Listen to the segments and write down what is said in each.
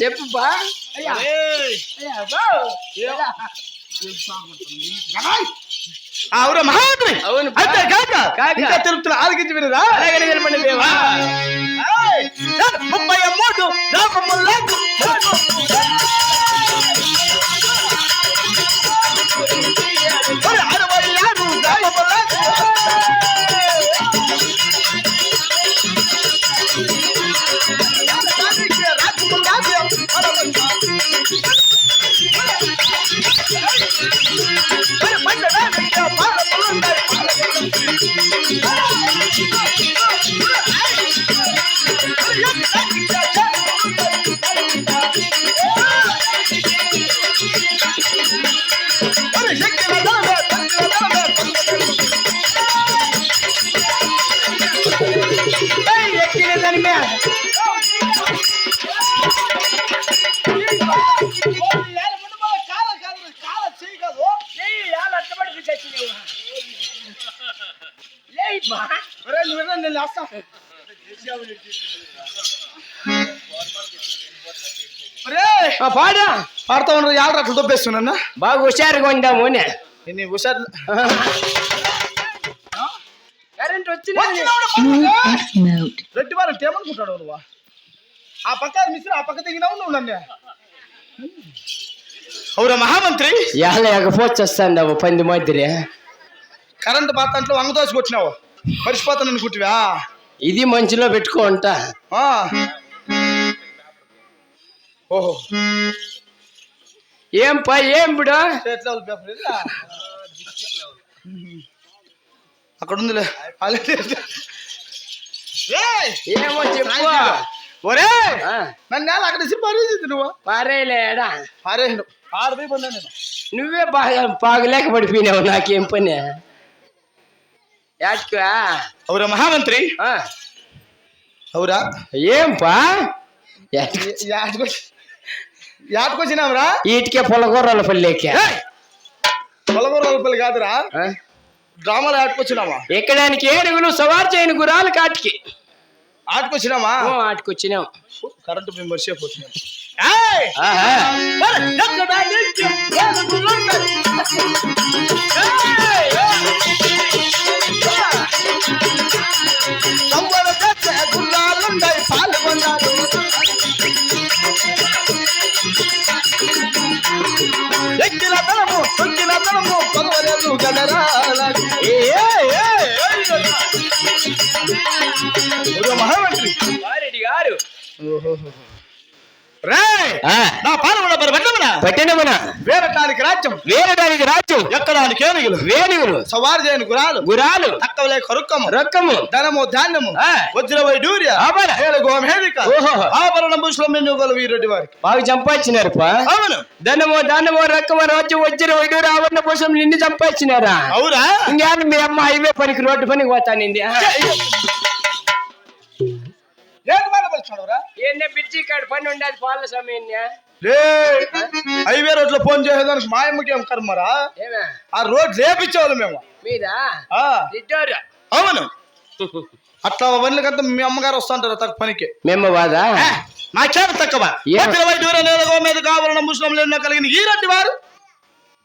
చెప్పుపా అవురా మహామంత్రి అవును. అంతే కాక కాక. ఇంకా తిరుపతిలో ఆలకించి వినరా అలాగే నిలబడి దేవా! ముప్పై మూడు పాడా పాడుతా ఉండదు యాళ్ళ అట్లా దొబ్బేస్తున్నా బాగా హుషారుగా ఉందాము నే. నీ హుషారు కరెంట్ వచ్చినా Note. రెడ్డి వారు ఏమనుకుంటాడు నువ్వు ఆ పక్క మిశ్ర ఆ పక్క దిగినావు నువ్వు నన్ను. అవురా మహామంత్రి. ఎలా ఎగపోచ్చు వస్తాండావు పంది మాదిరి? కరెంట్ బాతంట్లో వంగదోసి కొట్టినావు మర్చిపోతాను అనుకుంటువా? ఇది మంచిలో పెట్టుకో ఆ. ఓహో. ఏం పా ఏం బిడా? అక్కడ ఉందిలే! ఏమో చెప్పు. ఒరే! నన్ను నేల అక్కడ పారేసింది నువ్వు? పారేలేడా పారేను ఆడపోయి పొందా నేను. నువ్వే బాగా బాగలేక పడిపోయినావు నాకేం పని? మహామంత్రి అవురా ఏం పా యాటకొచ్చి యాటకొచ్చినావురా ఈటికే పొలగూరల పల్లెకే పొలగూర రూపాయలు కాదురా డ్రామాలో ఆటకొచ్చినామా ఎక్కడానికి ఏనుగులు సవారు చేయని గురాలు కాటికి ఆటకొచ్చినామా ఆటికొచ్చినాం కరెంటు మేము మర్చిపోతున్నాం పాల్గొన్నారు ఎక్కిన తనము తొక్కిన తనము మహామంత్రి గారు రే నా పాలన పట్టినమున వేరటానికి రాజ్యం. వేరడానికి రాజు ఎక్కడానికి ఏనుగులు. వేణుగులు సవారు చేయని గురాలు. గురాలు. తక్కవలే కరుక్కము. రొక్కము. ధనము ధాన్యము. ఆ. వజ్ర వైడూర్య. ఆభరణ. గోమేదిక ఓహో. ఆభరణ భూషణం ఎన్నుగోలు వీరెడ్డి వారికి. బాగా సంపాదించినారు పా అవును. ధనము దానము రక్కము రోజు వజ్ర వైడూరు ఆవరణ కోసం నిన్ను సంపాదించినారా అవురా ఇంకేం మీ అమ్మ హైవే పనికి రోడ్డు పనికి పోతానింది ఏంటి వాళ్ళ పిలుచున్నావురా ఏందే బిర్జీ కాడ పని ఉండేది పాల సమయం లే హైవే రోడ్లో ఫోన్ చేసేదానికి మా అమ్మకి ఏం కర్మరా ఆ రోడ్ లేపించేవాళ్ళు మేము. అవును. అట్లా వన్లకంతా మీ అమ్మగారు వస్తుంటారు తక్కువ పనికి? మేము తక్కువ. ఏ? వజ్ర వైడూర్య నేలగో మీద ఆభరణ భూషణం ఎన్నో కలిగిన ఈ రెడ్డి వారు.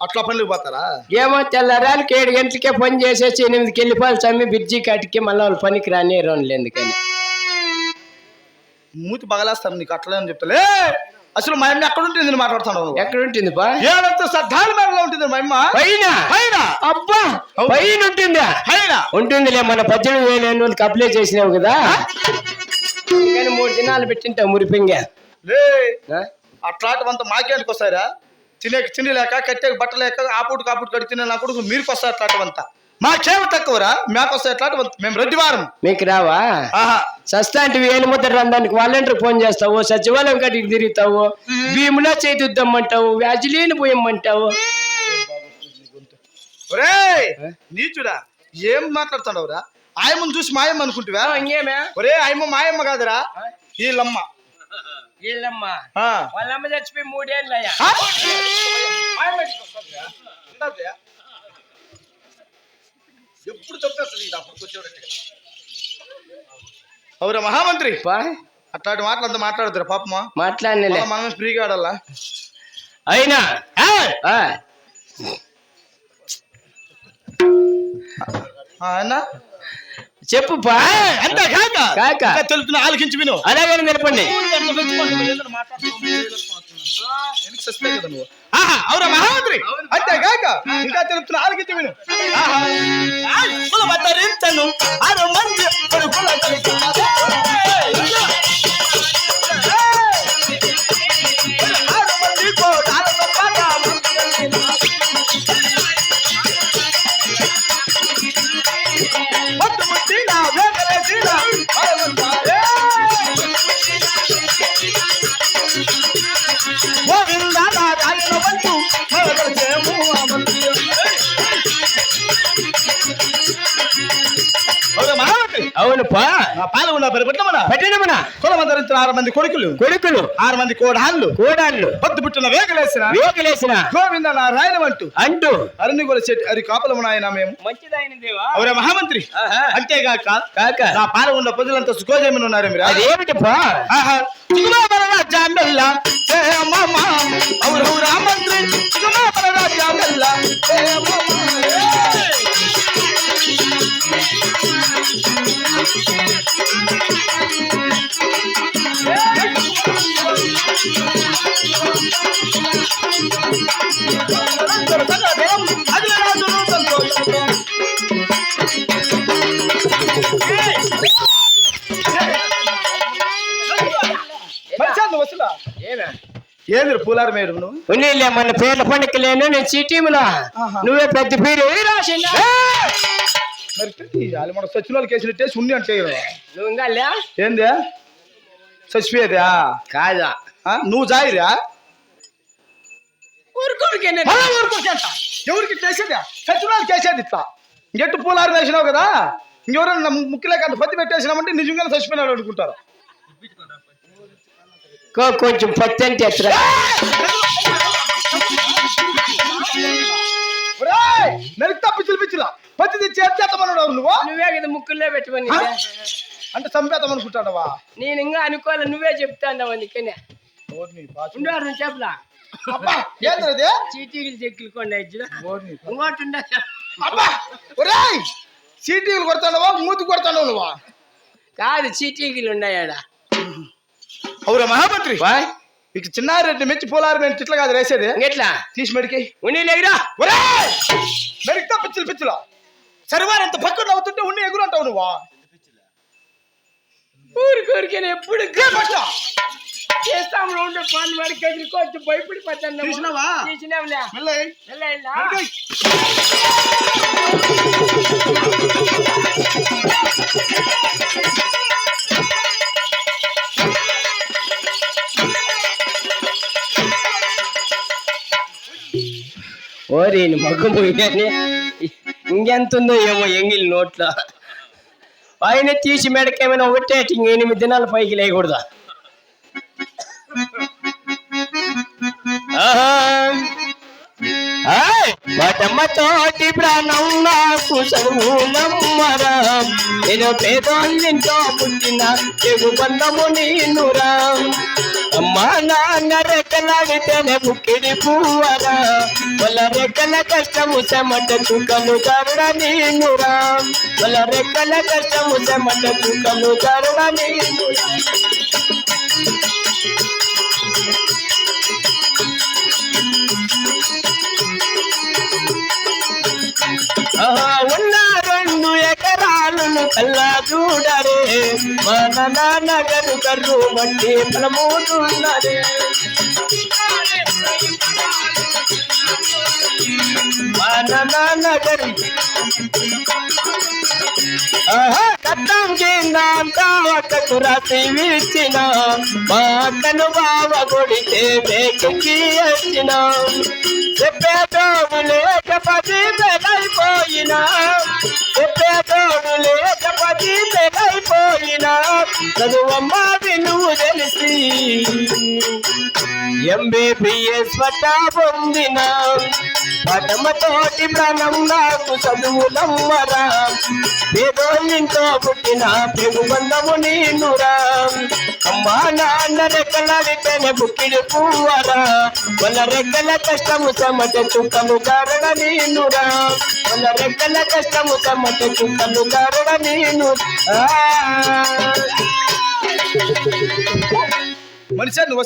అట్లా పనులకు పోతారా? ఏమో తెల్లరానికి ఏడు గంటలకే పని చేసేసి ఎనిమిదికి వెళ్ళిపోవాలి సమ్మి బిర్జీ కాటికి మళ్ళీ వాళ్ళు పనికి రాని రోన్లు ఎందుకని. మూతి పగలేస్తాను నీకు అట్లే అని చెప్తలే అసలు మా అమ్మ ఎక్కడ ఉంటుంది నేను మాట్లాడుతాను ఎక్కడ ఉంటుంది ఏడంత సద్దాల మేడలో ఉంటుంది మా అమ్మ? పైన. పైన. అబ్బా పైన ఉంటుందా? పైన. ఉంటుందిలే మన పద్దెనిమిది వేల రోజులకి అప్లై చేసినావు కదా? కానీ మూడు దినాలు పెట్టింటావు మురిపింగా. లే. అట్లాంటివంతా మాకేంటికి వస్తారా తినేకి తిండి లేక కట్టేకి బట్ట లేక ఆపుడు కాపుడు కడి తినే నా కొడుకు మీరుకి వస్తారు అట్లాంటివంతా మాకేమి తక్కువరా మాకు వస్తాయి అట్లాంటివంత మేము రెడ్డివారం మీకు రావా? ఆహా. సస్తాంటివి ఏలు ముద్ర రందానికి వాలంటీర్ ఫోన్ చేస్తావు? సచివాలయం కాటికి తిరుగుతావు? భీములా చేతుద్దామంటావు? వ్యాజిలీని పోయమ్మంటావు ఒరేయ్ నీచుడా ఏం మాట్లాడుతున్నావురా? ఆయమ్మను చూసి మాయమ్మ అనుకుంటువా? ఇంకేమే? ఒరే ఆయమ్మ మాయమ్మ కాదురా. వీళ్ళమ్మ. వీళ్ళమ్మ. వాళ్ళమ్మ చచ్చిపోయి మూడేళ్ళు అయ్యా? ఎప్పుడు చెప్పేస్తుంది అప్పుడు కూర్చోబెట్టి అవురా మహామంత్రి. పా అట్లాంటి మాటలు అంతా మాట్లాడుతురా పాపమా. మాట్లాడినలే. మళ్ళా మనం ఫ్రీగా ఆడాలా? అయినా అన్న? చెప్పు పా అంతే కాక? తెలుపుతున్నా ఆలకించి విను. అలాగే. ఆహా, మహామంత్రి. అంతే కాక. ఇంకా తెలుపుతున్నా ఆలకించి విను. ఆహా. పరిపెట్టమన పట్టినమన ఆరు మంది కొడుకులు. కొడుకులు. ఆరు మంది కోడాళ్ళు. కోడాళ్ళు. పొద్దు పుట్టిన వేగలేసిన వేకలేసిన. గోవింద నారాయణ వంటూ అంటూ. అరుణి కూడా చెట్టు అరి కాపలము నాయన మేము. మంచిదైన దేవా? అవురా మహామంత్రి. ఆహా. అంతేగాక కాక. నా ప్రజలంతా సుఖోజమని ఉన్నారు మీరు. అదేమిటి పా ఆహా. చిగుమాపర రాజ్యామెల్ల ఏ మామ అవురు రామంత్రి. రాజ్యామెల్ల ఏ మామ వస్తున్నా ఏమే? ఏంది పూలారు నువ్వు? ఉన్నీలే మన పేర్ల పండుగ లేను నేను సిటీములో ఆహా. నువ్వే పెద్ద పేరు. ఏ! రాసిందా మరి పెట్టి వాళ్ళు మన సచిన వాళ్ళకి వేసిన టేస్ట్ ఉంది అంటే. నువ్వు ఇంకా ఏంది? చచ్చిపోయేదా కాదా? నువ్వు జాయిరా? ఊరుకోడికే ఎవరికి చేసేదా? చచ్చిన వాళ్ళకి వేసేది ఇట్లా. ఇంకెట్టు పూలారు వేసినావు కదా? ఇంకెవరైనా ముక్కులేక అంత పత్తి పెట్టేసినామంటే నిజంగానే చచ్చిపోయినాడు అనుకుంటారు. కొంచెం పత్తి అంటే ఎత్తరా. ఒరేయ్, నరికి పిచ్చిలు పిచ్చిలా పత్తి ఎవరు నువ్వు? నువ్వే కదా ముక్కుల్లో పెట్టుకొని. ఆ? అంటే చంపేద్దాం అనుకుంటాడవా నేను ఇంకా అనుకోవాలి నువ్వే చెప్తాను అందుకనే. ఉండవారు నువ్వు చెప్పలా. ఏంద్రది చీటీలు చెక్కులు కొండ. ఇంకోటి ఉండ. అబ్బా ఒరేయ్ సీటీలు కొడతాడవా మూతి కొడతాడవు నువ్వా? కాదు చీటీలు ఉన్నాయాడ. అవురా మహామంత్రి. ఇక చిన్నారెడ్డి మెచ్చి పోలారు నేను ఇట్లా కాదు వేసేది ఇంకెట్లా? తీసి మెడికి. ఉన్ని లేదురా ఒరేయ్ మెడికితే పిచ్చిలు పిచ్చిలా. సరివారు ఎంత పక్కన అవుతుంటే ఉండి ఎగురు అంటావు నువ్వా? ఊరి కోరికే ఎప్పుడు చేస్తాము రెండు పని వాడికి ఎదుర్కోవచ్చు భయపడిపోతాను తీసినావా? తీసినావులే. మెల్లయ్. వెళ్ళ, ఓరి మగ్గు పోయినానే ఇంకెంత ఉందో ఏమో ఎంగిల్ నోట్లో పైన తీసి మెడకేమైనా ఒకటే ఎనిమిది దినాల పైకి లేకూడదా ఆహా. ఆయ్! తోటి ప్రాణం నాకు చదువులమ్మరా నేను పేదోళ్ళింటో పుట్టిన తెగు బంధము నీనురా అమ్మా నాన్న రెక్కలాడితేనే బుక్కిడి పువ్వరా. వాళ్ళ రెక్కల కష్టము చెమట చుక్కలు జరుడ నీనురా వాళ్ళ రెక్కల కష్టము చెమట చుక్కలు జరుడ నీనురా మన నాన్న గరు కర్రు బట్టి ఫలమూతున్నదే మన నాన్న గరు ఆహా, కట్టం కింద ఒక్కకు రాసి ఇచ్చిన మా అక్కను బావ కొడితే మేకి వచ్చిన చెప్పేటోడు లేకపోతే పెదైపోయినా చదువమ్మాది నువ్వు తెలిసి. ఎంబీబీఎస్ పట్టా పొందిన. పటమతోటి ప్రాణం నాకు చదువులమ్మరా. పేదోళ్ళింతో పుట్టిన పెగు బంధము నేనురా. అమ్మా నాన్న రెక్కలాడితేనే బుక్కిడి పువ్వరా. మన రెక్కల కష్టము సమట చుట్టము కారణ నేనురా. మన రెక్కల కష్టము సమట చుక్కలు కారణ నేను ఆ మనిషి నువ్వు